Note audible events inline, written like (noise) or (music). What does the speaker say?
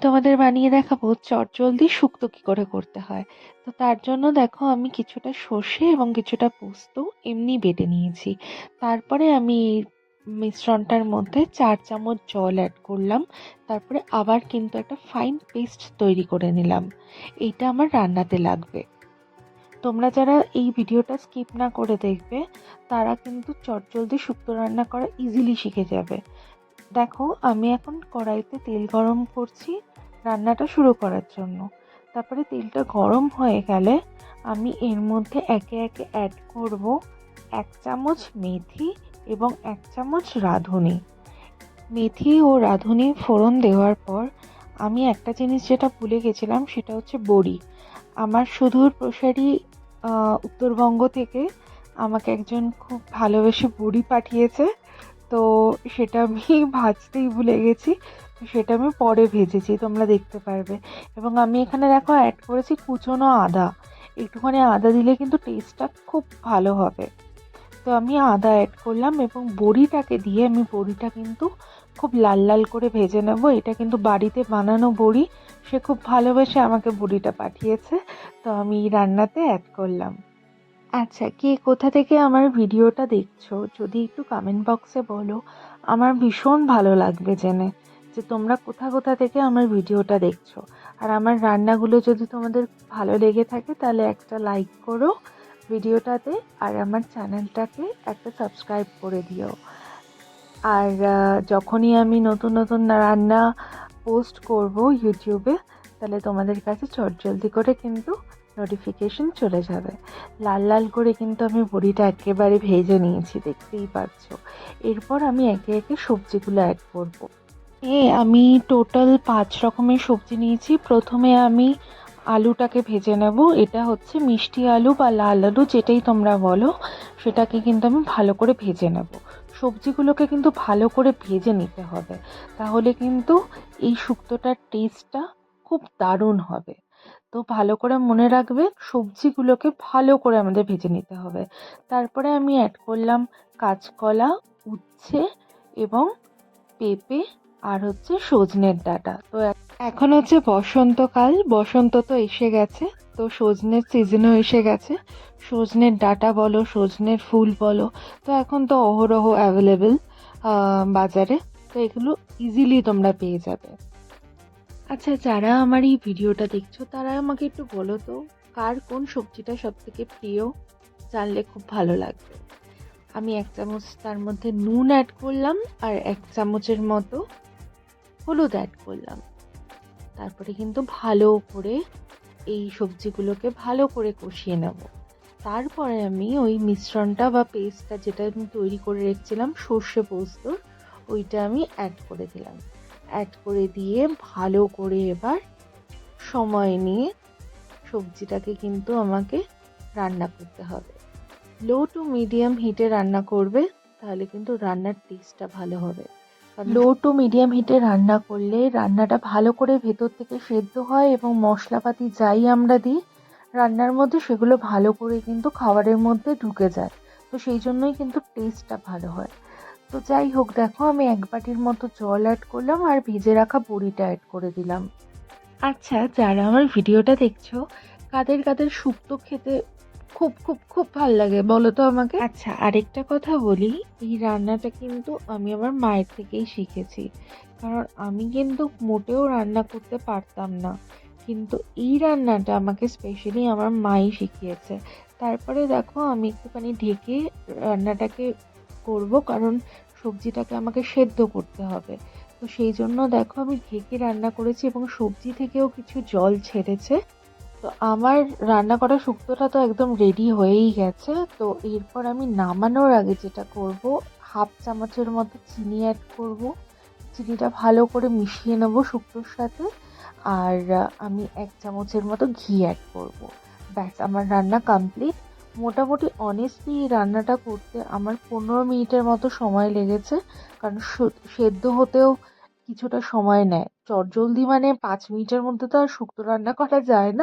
তোমাদের বানিয়ে দেখাবো চটজলদি শুক্তো কি করে করতে হয়। তো তার জন্য দেখো, আমি কিছুটা সর্ষে এবং কিছুটা পোস্ত এমনি বেটে নিয়েছি। তারপরে আমি মিশ্রণটার মধ্যে চার চামচ জল অ্যাড করলাম। তারপরে আবার কিন্তু একটা ফাইন পেস্ট তৈরি করে নিলাম। এইটা আমার রান্নাতে লাগবে। তোমরা যারা এই ভিডিওটা স্কিপ না করে দেখবে, তারা কিন্তু চটজলদি শুক্তো রান্না করা ইজিলি শিখে যাবে। দেখো, আমি এখন কড়াইতে তেল গরম করছি। রান্নাটা শুরু করার জন্য। তারপরে তেলটা গরম হয়ে গেলে আমি এর মধ্যে একে একে অ্যাড করব এক চামচ মেথি এবং এক চামচ রাঁধুনি। মেথি ও রাঁধুনি ফোড়ন দেওয়ার পর আমি একটা জিনিস যেটা ভুলে গেছিলাম, সেটা হচ্ছে বড়ি। আমার সুদূর প্রসারী উত্তরবঙ্গ থেকে আমাকে একজন খুব ভালোবেসে বড়ি পাঠিয়েছে। তো সেটা আমি (laughs) ভাজতেই ভুলে গেছি। সেটা আমি পরে ভেজেছি, তোমরা দেখতে পারবে। এবং আমি এখানে দেখো অ্যাড করেছি কুচনো আদা। একটুখানি আদা দিলে কিন্তু টেস্টটা খুব ভালো হবে। তো আমি আদা অ্যাড করলাম এবং বড়িটাকে দিয়ে আমি বড়িটা কিন্তু খুব লাল লাল করে ভেজে নেব। এটা কিন্তু বাড়িতে বানানো বড়ি। সে খুব ভালোবেসে আমাকে বড়িটা পাঠিয়েছে। তো আমি রান্নাতে অ্যাড করলাম। আচ্ছা কে কোথা থেকে আমার ভিডিওটা দেখছ? যদি একটু কমেন্ট বক্সে বলো, আমার ভীষণ ভালো লাগবে জেনে যে তোমরা কোথা কোথা থেকে আমার ভিডিওটা দেখছ। আর আমার রান্নাগুলো যদি তোমাদের ভালো লেগে থাকে, তাহলে একটা লাইক করো ভিডিওটাতে, আর আমার চ্যানেলটাকে একটা সাবস্ক্রাইব করে দিও। আর যখনই আমি নতুন নতুন রান্না পোস্ট করব ইউটিউবে তাহলে তোমাদের কাছে চটজলদি করে কিন্তু নোটিফিকেশন চলে যাবে। লাল লাল করে কিন্তু আমি বড়িটা একেবারে ভেজে নিয়েছি, দেখতেই পাচ্ছ। এরপর আমি একে একে সবজিগুলো অ্যাড করব। এ, আমি টোটাল পাঁচ রকমের সবজি নিয়েছি। প্রথমে আমি আলুটাকে ভেজে নেব। এটা হচ্ছে মিষ্টি আলু বা লাল আলু, যেটাই তোমরা বলো, সেটাকে কিন্তু আমি ভালো করে ভেজে নেব। সবজিগুলোকে কিন্তু ভালো করে ভেজে নিতে হবে। তাহলে কিন্তু এই শুক্তোটার টেস্টটা খুব দারুণ হবে। তো ভালো করে মনে রাখবে, সবজিগুলোকে ভালো করে আমাদের ভেজে নিতে হবে। তারপরে আমি অ্যাড করলাম কাঁচকলা, উচ্ছে এবং পেঁপে আর হচ্ছে সজনের ডাটা। তো এখন হচ্ছে বসন্তকাল, বসন্ত তো এসে গেছে, তো সজনের সিজনও এসে গেছে। সজনের ডাটা বলো, সজনের ফুল বলো, তো এখন তো অহরহ অ্যাভেলেবেল বাজারে। তো এগুলো ইজিলি তোমরা পেয়ে যাবে। আচ্ছা যারা আমার এই ভিডিওটা দেখছ, তারা আমাকে একটু বলো তো, কার কোন সবজিটা সব থেকে প্রিয়? জানলে খুব ভালো লাগবে। আমি এক চামচ তার মধ্যে নুন অ্যাড করলাম, আর এক চামচের মতো হলুদ অ্যাড করলাম। তারপরে কিন্তু ভালো করে এই সবজিগুলোকে ভালো করে কষিয়ে নেব। তারপরে আমি ওই মিশ্রণটা বা পেস্টটা যেটা আমি তৈরি করে রেখেছিলাম, সর্ষে পোস্ত ওইটা আমি অ্যাড করে দিলাম। অ্যাড করে দিয়ে ভালো করে এবার সময় নিয়ে সবজিটাকে কিন্তু আমাকে রান্না করতে হবে। লো টু মিডিয়াম হিটে রান্না করবে, তাহলে কিন্তু রান্নার টেস্টটা ভালো হবে। লো টু মিডিয়াম হিটে রান্না করলে রান্নাটা ভালো করে ভেতর থেকে সেদ্ধ হয় এবং মশলাপাতি যাই আমরা দিই, রান্নার মধ্যে সেগুলো ভালো করে কিন্তু খাবারের মধ্যে ঢুকে যায়। তো সেই জন্যই কিন্তু টেস্টটা ভালো হয়। তো যাই হোক, দেখো আমি এক বাটির মতো জল অ্যাড করলাম আর ভেজে রাখা বড়িটা অ্যাড করে দিলাম। আচ্ছা যারা আমার ভিডিওটা দেখছ, কাদের কাদের শুক্তো খেতে খুব খুব খুব ভালো লাগে বলো তো আমাকে। আচ্ছা আরেকটা কথা বলি, এই রান্নাটা কিন্তু আমি আমার মায়ের থেকেই শিখেছি। কারণ আমি কিন্তু মোটেও রান্না করতে পারতাম না। কিন্তু এই রান্নাটা আমাকে স্পেশালি আমার মাই শিখিয়েছে। তারপরে দেখো আমি একটুখানি ঢেকে রান্নাটাকে করব কারণ সবজিটাকে আমাকে সেদ্ধ করতে হবে। তো সেই জন্য দেখো আমি ঢেকে রান্না করেছি এবং সবজি থেকেও কিছু জল ছেড়েছে। তো আমার রান্না করা শুক্তোটা তো একদম রেডি হয়েই গেছে। তো এরপর আমি নামানোর আগে যেটা করব, হাফ চামচের মতো চিনি অ্যাড করব। চিনিটা ভালো করে মিশিয়ে নেব শুক্তোর সাথে। আর আমি এক চামচের মতো ঘি অ্যাড করব। ব্যাস, আমার রান্না কমপ্লিট মোটামুটি অনেস্টলি এই রান্নাটা করতে আমার পনেরো মিনিটের মতো সময় লেগেছে। কারণ সেদ্ধ হতেও কিছুটা সময় নেয়। চটজলদি মানে পাঁচ মিনিটের মধ্যে তো আর শুক্তো রান্না করা যায় না।